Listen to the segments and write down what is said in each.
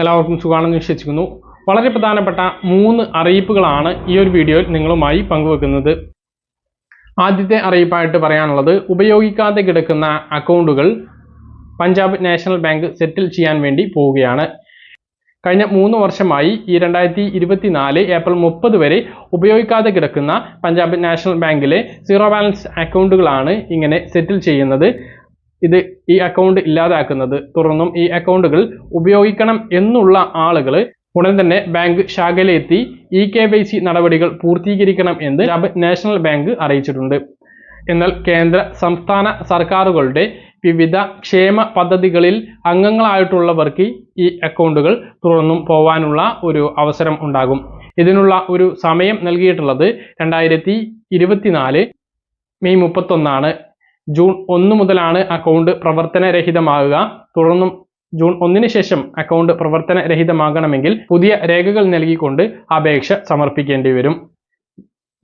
എല്ലാവർക്കും സുഖമാണെന്ന് വിശ്വസിക്കുന്നു. വളരെ പ്രധാനപ്പെട്ട മൂന്ന് അറിയിപ്പുകളാണ് ഈ ഒരു വീഡിയോയിൽ നിങ്ങളുമായി പങ്കുവെക്കുന്നത്. ആദ്യത്തെ അറിയിപ്പായിട്ട് പറയാനുള്ളത് ഉപയോഗിക്കാതെ കിടക്കുന്ന അക്കൗണ്ടുകൾ പഞ്ചാബ് നാഷണൽ ബാങ്ക് സെറ്റിൽ ചെയ്യാൻ വേണ്ടി പോവുകയാണ്. കഴിഞ്ഞ മൂന്ന് വർഷമായി ഈ രണ്ടായിരത്തി ഇരുപത്തിനാല് ഏപ്രിൽ മുപ്പത് വരെ ഉപയോഗിക്കാതെ കിടക്കുന്ന പഞ്ചാബ് നാഷണൽ ബാങ്കിലെ സീറോ ബാലൻസ് അക്കൗണ്ടുകളാണ് ഇങ്ങനെ സെറ്റിൽ ചെയ്യുന്നത്. ഇത് ഈ അക്കൗണ്ട് ഇല്ലാതാക്കുന്നത് തുടർന്നും ഈ അക്കൗണ്ടുകൾ ഉപയോഗിക്കണം എന്നുള്ള ആളുകൾ ഉടൻ തന്നെ ബാങ്ക് ശാഖയിലെത്തി ഇ കെ വൈ സി നടപടികൾ പൂർത്തീകരിക്കണം എന്ന് നാഷണൽ ബാങ്ക് അറിയിച്ചിട്ടുണ്ട്. എന്നാൽ കേന്ദ്ര സംസ്ഥാന സർക്കാരുകളുടെ വിവിധ ക്ഷേമ പദ്ധതികളിൽ അംഗങ്ങളായിട്ടുള്ളവർക്ക് ഈ അക്കൗണ്ടുകൾ തുറന്നും പോവാനുള്ള ഒരു അവസരം ഉണ്ടാകും. ഇതിനുള്ള ഒരു സമയം നൽകിയിട്ടുള്ളത് രണ്ടായിരത്തി ഇരുപത്തിനാല് മെയ് മുപ്പത്തൊന്നാണ്. ജൂൺ ഒന്ന് മുതലാണ് അക്കൗണ്ട് പ്രവർത്തനരഹിതമാകുക. തുടർന്നും ജൂൺ ഒന്നിന് ശേഷം അക്കൗണ്ട് പ്രവർത്തനരഹിതമാകണമെങ്കിൽ പുതിയ രേഖകൾ നൽകിക്കൊണ്ട് അപേക്ഷ സമർപ്പിക്കേണ്ടി വരും.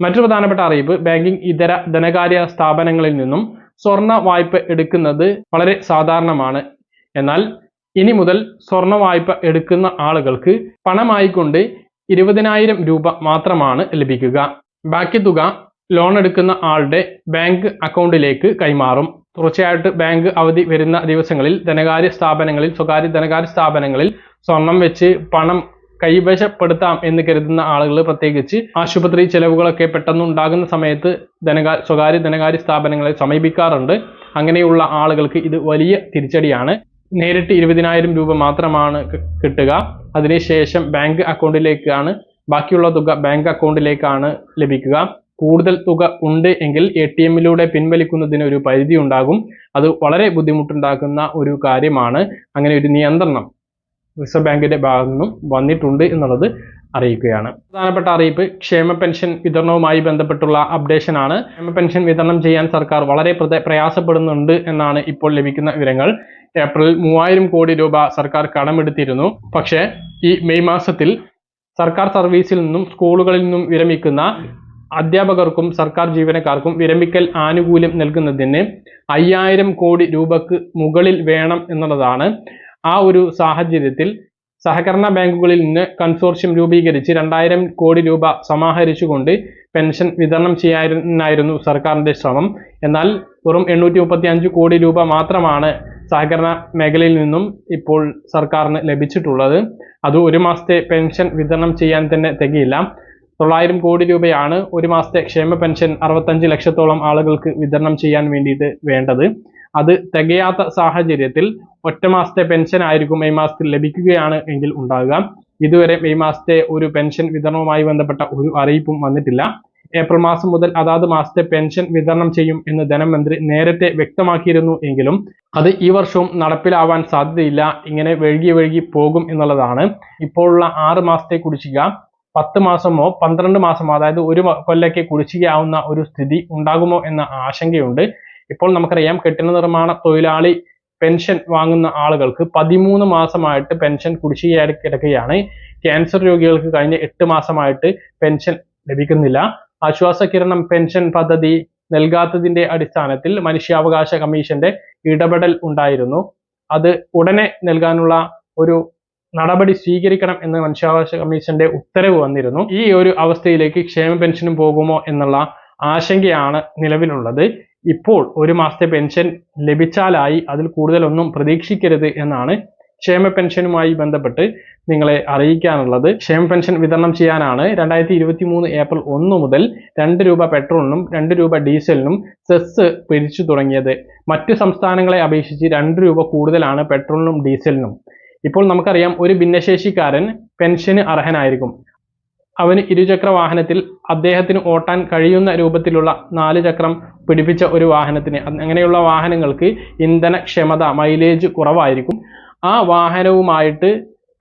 മറ്റു പ്രധാനപ്പെട്ട അറിയിപ്പ് ബാങ്കിംഗ് ഇതര ധനകാര്യ സ്ഥാപനങ്ങളിൽ നിന്നും സ്വർണ വായ്പ എടുക്കുന്നത് വളരെ സാധാരണമാണ്. എന്നാൽ ഇനി മുതൽ സ്വർണ വായ്പ എടുക്കുന്ന ആളുകൾക്ക് പണമായിക്കൊണ്ട് ഇരുപതിനായിരം രൂപ മാത്രമാണ് ലഭിക്കുക. ബാക്കി തുക ലോൺ എടുക്കുന്ന ആളുടെ ബാങ്ക് അക്കൗണ്ടിലേക്ക് കൈമാറും. തുടർച്ചയായിട്ട് ബാങ്ക് അവധി വരുന്ന ദിവസങ്ങളിൽ ധനകാര്യ സ്ഥാപനങ്ങളിൽ സ്വകാര്യ ധനകാര്യ സ്ഥാപനങ്ങളിൽ സ്വർണം വെച്ച് പണം കൈവശപ്പെടുത്താം എന്ന് കരുതുന്ന ആളുകൾ പ്രത്യേകിച്ച് ആശുപത്രി ചെലവുകളൊക്കെ പെട്ടെന്ന് ഉണ്ടാകുന്ന സമയത്ത് ധനകാ സ്വകാര്യ ധനകാര്യ സ്ഥാപനങ്ങളെ സമീപിക്കാറുണ്ട്. അങ്ങനെയുള്ള ആളുകൾക്ക് ഇത് വലിയ തിരിച്ചടിയാണ്. നേരിട്ട് ഇരുപതിനായിരം രൂപ മാത്രമാണ് കിട്ടുക. അതിനുശേഷം ബാങ്ക് അക്കൗണ്ടിലേക്കാണ് ബാക്കിയുള്ള തുക ബാങ്ക് അക്കൗണ്ടിലേക്കാണ് ലഭിക്കുക. കൂടുതൽ തുക ഉണ്ട് എങ്കിൽ എ ടി എമ്മിലൂടെ പിൻവലിക്കുന്നതിന് ഒരു പരിധി ഉണ്ടാകും. അത് വളരെ ബുദ്ധിമുട്ടുണ്ടാക്കുന്ന ഒരു കാര്യമാണ്. അങ്ങനെ ഒരു നിയന്ത്രണം റിസർവ് ബാങ്കിന്റെ ഭാഗത്തു നിന്നും വന്നിട്ടുണ്ട് എന്നുള്ളത് അറിയിക്കുകയാണ്. പ്രധാനപ്പെട്ട അറിയിപ്പ് ക്ഷേമ പെൻഷൻ വിതരണവുമായി ബന്ധപ്പെട്ടുള്ള അപ്ഡേഷൻ ആണ്. ക്ഷേമ പെൻഷൻ വിതരണം ചെയ്യാൻ സർക്കാർ വളരെ പ്രയാസപ്പെടുന്നുണ്ട് എന്നാണ് ഇപ്പോൾ ലഭിക്കുന്ന വിവരങ്ങൾ. ഏപ്രിൽ മൂവായിരം കോടി രൂപ സർക്കാർ കടമെടുത്തിരുന്നു. പക്ഷേ ഈ മെയ് മാസത്തിൽ സർക്കാർ സർവീസിൽ നിന്നും സ്കൂളുകളിൽ നിന്നും വിരമിക്കുന്ന അധ്യാപകർക്കും സർക്കാർ ജീവനക്കാർക്കും വിരമിക്കൽ ആനുകൂല്യം നൽകുന്നതിന് അയ്യായിരം കോടി രൂപക്ക് മുകളിൽ വേണം എന്നുള്ളതാണ് ആ ഒരു സാഹചര്യത്തിൽ സഹകരണ ബാങ്കുകളിൽ നിന്ന് കൺസോർഷ്യം രൂപീകരിച്ച് രണ്ടായിരം കോടി രൂപ സമാഹരിച്ചുകൊണ്ട് പെൻഷൻ വിതരണം ചെയ്യാനായിരുന്നു സർക്കാരിന്റെ ശ്രമം. എന്നാൽ വെറും എണ്ണൂറ്റി മുപ്പത്തി അഞ്ച് കോടി രൂപ മാത്രമാണ് സഹകരണ മേഖലയിൽ നിന്നും ഇപ്പോൾ സർക്കാരിന് ലഭിച്ചിട്ടുള്ളത്. അത് ഒരു മാസത്തെ പെൻഷൻ വിതരണം ചെയ്യാൻ തന്നെ തികയില്ല. തൊള്ളായിരം കോടി രൂപയാണ് ഒരു മാസത്തെ ക്ഷേമ പെൻഷൻ അറുപത്തഞ്ച് ലക്ഷത്തോളം ആളുകൾക്ക് വിതരണം ചെയ്യാൻ വേണ്ടിയിട്ട് വേണ്ടത്. അത് തികയാത്ത സാഹചര്യത്തിൽ ഒറ്റ മാസത്തെ പെൻഷൻ ആയിരിക്കും മെയ് മാസത്തിൽ ലഭിക്കുകയാണ് എങ്കിൽ ഉണ്ടാകുക. ഇതുവരെ മെയ് മാസത്തെ ഒരു പെൻഷൻ വിതരണവുമായി ബന്ധപ്പെട്ട ഒരു അറിയിപ്പും വന്നിട്ടില്ല. ഏപ്രിൽ മാസം മുതൽ അതാത് മാസത്തെ പെൻഷൻ വിതരണം ചെയ്യും എന്ന് ധനമന്ത്രി നേരത്തെ വ്യക്തമാക്കിയിരുന്നു എങ്കിലും അത് ഈ വർഷവും നടപ്പിലാവാൻ സാധ്യതയില്ല. ഇങ്ങനെ വഴുകി വഴുകി പോകും എന്നുള്ളതാണ്. ഇപ്പോഴുള്ള ആറ് മാസത്തെ കുടിശ്ശിക പത്ത് മാസമോ പന്ത്രണ്ട് മാസമോ അതായത് ഒരു കൊല്ലയ്ക്ക് കുടിശ്ശികയാവുന്ന ഒരു സ്ഥിതി ഉണ്ടാകുമോ എന്ന ആശങ്കയുണ്ട്. ഇപ്പോൾ നമുക്കറിയാം കെട്ടിട നിർമ്മാണ തൊഴിലാളി പെൻഷൻ വാങ്ങുന്ന ആളുകൾക്ക് പതിമൂന്ന് മാസമായിട്ട് പെൻഷൻ കുടിശ്ശികയായി കിടക്കുകയാണ്. ക്യാൻസർ രോഗികൾക്ക് കഴിഞ്ഞ എട്ട് മാസമായിട്ട് പെൻഷൻ ലഭിക്കുന്നില്ല. ആശ്വാസ കിരണം പെൻഷൻ പദ്ധതി നൽകാത്തതിന്റെ അടിസ്ഥാനത്തിൽ മനുഷ്യാവകാശ കമ്മീഷന്റെ ഇടപെടൽ ഉണ്ടായിരുന്നു. അത് ഉടനെ നൽകാനുള്ള ഒരു നടപടി സ്വീകരിക്കണം എന്ന് മനുഷ്യാവകാശ കമ്മീഷന്റെ ഉത്തരവ് വന്നിരുന്നു. ഈ ഒരു അവസ്ഥയിലേക്ക് ക്ഷേമ പെൻഷനും പോകുമോ എന്നുള്ള ആശങ്കയാണ് നിലവിലുള്ളത്. ഇപ്പോൾ ഒരു മാസത്തെ പെൻഷൻ ലഭിച്ചാലായി അതിൽ കൂടുതലൊന്നും പ്രതീക്ഷിക്കരുത് എന്നാണ് ക്ഷേമ പെൻഷനുമായി ബന്ധപ്പെട്ട് നിങ്ങളെ അറിയിക്കാനുള്ളത്. ക്ഷേമ പെൻഷൻ വിതരണം ചെയ്യാനാണ് രണ്ടായിരത്തി ഇരുപത്തി മൂന്ന് ഏപ്രിൽ ഒന്ന് മുതൽ രണ്ട് രൂപ പെട്രോളിനും രണ്ട് രൂപ ഡീസലിനും സെസ് പിരിച്ചു തുടങ്ങിയത്. മറ്റു സംസ്ഥാനങ്ങളെ അപേക്ഷിച്ച് രണ്ട് രൂപ കൂടുതലാണ് പെട്രോളിനും ഡീസലിനും. ഇപ്പോൾ നമുക്കറിയാം ഒരു ഭിന്നശേഷിക്കാരൻ പെൻഷന് അർഹനായിരിക്കും. അവന് ഇരുചക്ര വാഹനത്തിൽ അദ്ദേഹത്തിന് ഓട്ടാൻ കഴിയുന്ന രൂപത്തിലുള്ള നാല് ചക്രം പിടിപ്പിച്ച ഒരു വാഹനത്തിന്. അങ്ങനെയുള്ള വാഹനങ്ങൾക്ക് ഇന്ധനക്ഷമത മൈലേജ് കുറവായിരിക്കും. ആ വാഹനവുമായിട്ട്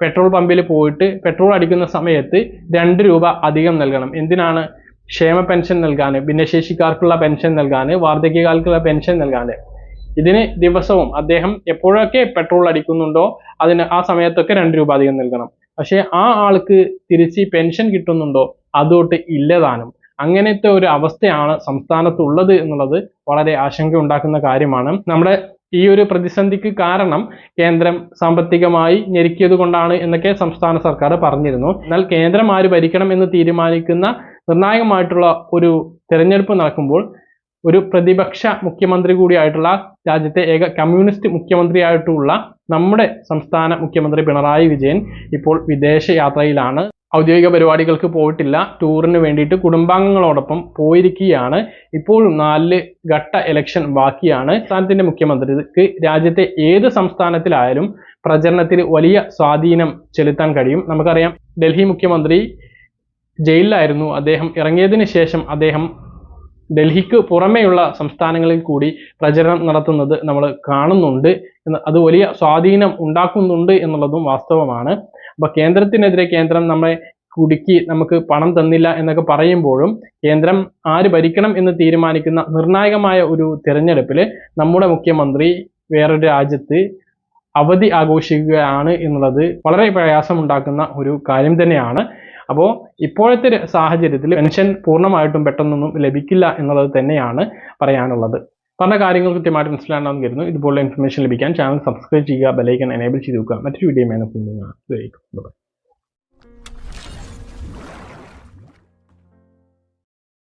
പെട്രോൾ പമ്പിൽ പോയിട്ട് പെട്രോൾ അടിക്കുന്ന സമയത്ത് രണ്ട് രൂപ അധികം നൽകണം. എന്തിനാണ്? ക്ഷേമ പെൻഷൻ നൽകാൻ ഭിന്നശേഷിക്കാർക്കുള്ള പെൻഷൻ നൽകാൻ വാർദ്ധക്യകാർക്കുള്ള പെൻഷൻ നൽകാൻ ഇതിന് ദിവസവും അദ്ദേഹം എപ്പോഴൊക്കെ പെട്രോൾ അടിക്കുന്നുണ്ടോ അതിന് ആ സമയത്തൊക്കെ രണ്ട് രൂപ അധികം നൽകണം. പക്ഷേ ആ ആൾക്ക് തിരിച്ച് പെൻഷൻ കിട്ടുന്നുണ്ടോ അതോട്ട് ഇല്ലതാനും അങ്ങനത്തെ ഒരു അവസ്ഥയാണ് സംസ്ഥാനത്തുള്ളത് എന്നുള്ളത് വളരെ ആശങ്ക ഉണ്ടാക്കുന്ന കാര്യമാണ്. നമ്മുടെ ഈ ഒരു പ്രതിസന്ധിക്ക് കാരണം കേന്ദ്രം സാമ്പത്തികമായി ഞെരുക്കിയത് കൊണ്ടാണ് എന്നൊക്കെ സംസ്ഥാന സർക്കാർ പറഞ്ഞിരുന്നു. എന്നാൽ കേന്ദ്രം ആര് ഭരിക്കണം എന്ന് തീരുമാനിക്കുന്ന നിർണായകമായിട്ടുള്ള ഒരു തിരഞ്ഞെടുപ്പ് നടക്കുമ്പോൾ ഒരു പ്രതിപക്ഷ മുഖ്യമന്ത്രി കൂടിയായിട്ടുള്ള രാജ്യത്തെ ഏക കമ്മ്യൂണിസ്റ്റ് മുഖ്യമന്ത്രിയായിട്ടുള്ള നമ്മുടെ സംസ്ഥാന മുഖ്യമന്ത്രി പിണറായി വിജയൻ ഇപ്പോൾ വിദേശ യാത്രയിലാണ്. ഔദ്യോഗിക പരിപാടികൾക്ക് പോയിട്ടില്ല. ടൂറിന് വേണ്ടിയിട്ട് കുടുംബാംഗങ്ങളോടൊപ്പം പോയിരിക്കുകയാണ്. ഇപ്പോഴും നാല് ഘട്ട ഇലക്ഷൻ ബാക്കിയാണ്. സംസ്ഥാനത്തിന്റെ മുഖ്യമന്ത്രിക്ക് രാജ്യത്തെ ഏത് സംസ്ഥാനത്തിലായാലും പ്രചരണത്തിൽ വലിയ സ്വാധീനം ചെലുത്താൻ കഴിയും. നമുക്കറിയാം ഡൽഹി മുഖ്യമന്ത്രി ജയിലിലായിരുന്നു. അദ്ദേഹം ഇറങ്ങിയതിന് ശേഷം അദ്ദേഹം ഡൽഹിക്ക് പുറമേയുള്ള സംസ്ഥാനങ്ങളിൽ കൂടി പ്രചരണം നടത്തുന്നത് നമ്മൾ കാണുന്നുണ്ട് അത് വലിയ സ്വാധീനം ഉണ്ടാക്കുന്നുണ്ട് എന്നുള്ളതും വാസ്തവമാണ്. അപ്പൊ കേന്ദ്രത്തിനെതിരെ കേന്ദ്രം നമ്മളെ കുടുക്കി നമുക്ക് പണം തന്നില്ല എന്നൊക്കെ പറയുമ്പോഴും കേന്ദ്രം ആര് ഭരിക്കണം എന്ന് തീരുമാനിക്കുന്ന നിർണായകമായ ഒരു തിരഞ്ഞെടുപ്പിൽ നമ്മുടെ മുഖ്യമന്ത്രി വേറൊരു രാജ്യത്ത് അവധി ആഘോഷിക്കുകയാണ് എന്നുള്ളത് വളരെ പ്രയാസമുണ്ടാക്കുന്ന ഒരു കാര്യം തന്നെയാണ്. അപ്പോൾ ഇപ്പോഴത്തെ സാഹചര്യത്തിൽ പെൻഷൻ പൂർണമായിട്ടും പെട്ടെന്നൊന്നും ലഭിക്കില്ല എന്നുള്ളത് തന്നെയാണ് പറയാനുള്ളത്. പറഞ്ഞ കാര്യങ്ങൾ കൃത്യമായിട്ട് മനസ്സിലാണെന്ന് കരുതുന്നു. ഇതുപോലുള്ള ഇൻഫർമേഷൻ ലഭിക്കാൻ ചാനൽ സബ്സ്ക്രൈബ് ചെയ്യുക ബെലൈക്കൻ എനേബിൾ ചെയ്ത് വെക്കുക. മറ്റൊരു വീഡിയോ മേനൊപ്പം